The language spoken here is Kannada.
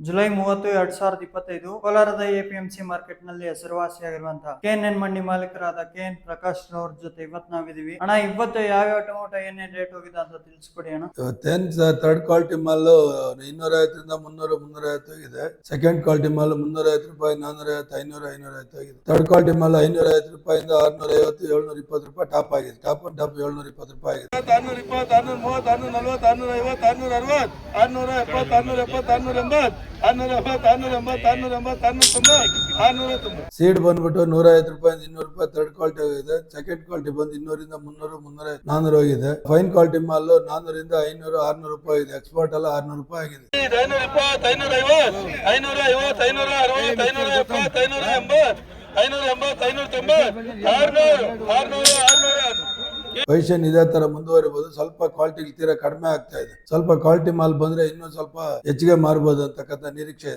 ಜುಲೈ ಮೂವತ್ತು ಎರಡ್ ಸಾವಿರದ ಇಪ್ಪತ್ತೈದು ಕೋಲಾರದ ಎಪಿಎಂಸಿ ಮಾರ್ಕೆಟ್ನಲ್ಲಿ ಹೆಸರುವಾಸಿಯಾಗಿರುವಂತಹ ಕೆ ಎನ್ ಮಂಡಿ ಮಾಲೀಕರಾದ ಕೆ ಎನ್ ಪ್ರಕಾಶ್ ರವ್ರ ಜೊತೆ ಇವತ್ತು ನಾವಿದೀವಿ ಅಣ್ಣ ಇವತ್ತು ಯಾವ ಟೊಮೊಟೊ ಏನೇನ್ ರೇಟ್ ಹೋಗಿದೆ ಅಂತ ತಿಳಿಸ್ಕೊಡಿ ಅಣ್ಣ. ಇವತ್ತೇನ್ ಥರ್ಡ್ ಕ್ವಾಲಿಟಿ ಮಾಲ್ ಇನ್ನೂರ ಐವತ್ತರಿಂದ ಮುನ್ನೂರ ಮುನ್ನೂರ ಐವತ್ತು ಹೋಗಿದೆ. ಸೆಕೆಂಡ್ ಕ್ವಾಲಿಟಿ ಮಾಲ್ ಮುನ್ನೂರ ಐವತ್ತು ರೂಪಾಯಿ ನಾನೂರ ಐವತ್ತು ಐನೂರ ಐನೂರ ಐವತ್ತು ಹೋಗಿದೆ. ಥರ್ಡ್ ಕ್ವಾಲಿಟಿ ಮಾಲ್ ಐನೂರ ಐವತ್ತು ರೂಪಾಯಿಂದ ಆರ್ನೂರ ಐವತ್ತು ಏಳ್ನೂರ ಇಪ್ಪತ್ತು ರೂಪಾಯಿ ಟಾಪ್ ಆಗಿದೆ. ಟಾಪ್ ಅಂಡ್ ಟಾಪ್ ಏಳ್ನೂರ ಇಪ್ಪತ್ತು ರೂಪಾಯಿ ಆಗಿದೆ. ಆರ್ನೂರ ಇಪ್ಪತ್ತು ಆರ್ನೂರ ಮೂವತ್ತು ಆರ್ನೂರ ನಲ್ವತ್ತು ಆರ್ನೂರ ಐವತ್ತು ಆರ್ನೂರ ಅರವತ್ತು. ಆರ್ನೂರ ಎಪ್ಪತ್ತು ಆರ್ನೂರ ಎಪ್ಪತ್ತು ಆರ್ನೂರ ಎಂಬತ್ತು ಆರ್ನೂರ ಎಪ್ಪತ್ತು ಆರ್ನೂರ ಎಂಬತ್ತು ಆರ್ನೂರ ಎಂಬತ್ತು ಆರ್ನೂರ ತೊಂಬತ್ತು ಆರ್ನೂರ ತೊಂಬತ್ತು. ಸೀಡ್ ಬಂದ್ಬಿಟ್ಟು ನೂರ ಐವತ್ತು ರೂಪಾಯಿ ಇನ್ನೂರು ರೂಪಾಯಿ ಥರ್ಡ್ ಕ್ವಾಲಿಟಿ ಹೋಗಿದೆ. ಸೆಕೆಂಡ್ ಕ್ವಾಲಿಟಿ ಬಂದು ಇನ್ನೂರಿಂದ ಮುನ್ನೂರು ಮುನ್ನೂರ ನಾನ್ನೂರು ಹೋಗಿದೆ. ಫೈನ್ ಕ್ವಾಲಿಟಿ ಮಾಲ್ ನಾನ್ನೂರಿಂದ ಐನೂರು ಆರ್ನೂರು ರೂಪಾಯಿ ಇದೆ ಎಕ್ಸ್ಪೋರ್ಟ್ ಎಲ್ಲ ಆರ್ನೂರು ರೂಪಾಯಿ ಆಗಿದೆ. ಐನೂರ ಇಪ್ಪತ್ತು ಐನೂರ ಐವತ್ತು ಐನೂರ ಐವತ್ತು ಐನೂರ ಅರವತ್ತು ಐನೂರ ಎಪ್ಪತ್ತು ಐನೂರ ಎಂಬತ್ತು ಐನೂರ ಎಂಬತ್ತು ಐನೂರ ತೊಂಬತ್ತು ಆರ್ನೂರು ಆರ್ನೂರು ಆರ್ನೂರ ಪೊಸಿಷನ್ ಇದೇ ತರ ಮುಂದುವರಿಬಹುದು ಸ್ವಲ್ಪ ಕ್ವಾಲಿಟಿ ತೀರಾ ಕಡಿಮೆ ಆಗ್ತಾ ಇದೆ. ಸ್ವಲ್ಪ ಕ್ವಾಲಿಟಿ ಮಾಲ್ ಬಂದ್ರೆ ಇನ್ನೂ ಸ್ವಲ್ಪ ಹೆಚ್ಚಿಗೆ ಮಾರ್ಬೋದು ಅಂತಕ್ಕಂಥ ನಿರೀಕ್ಷೆ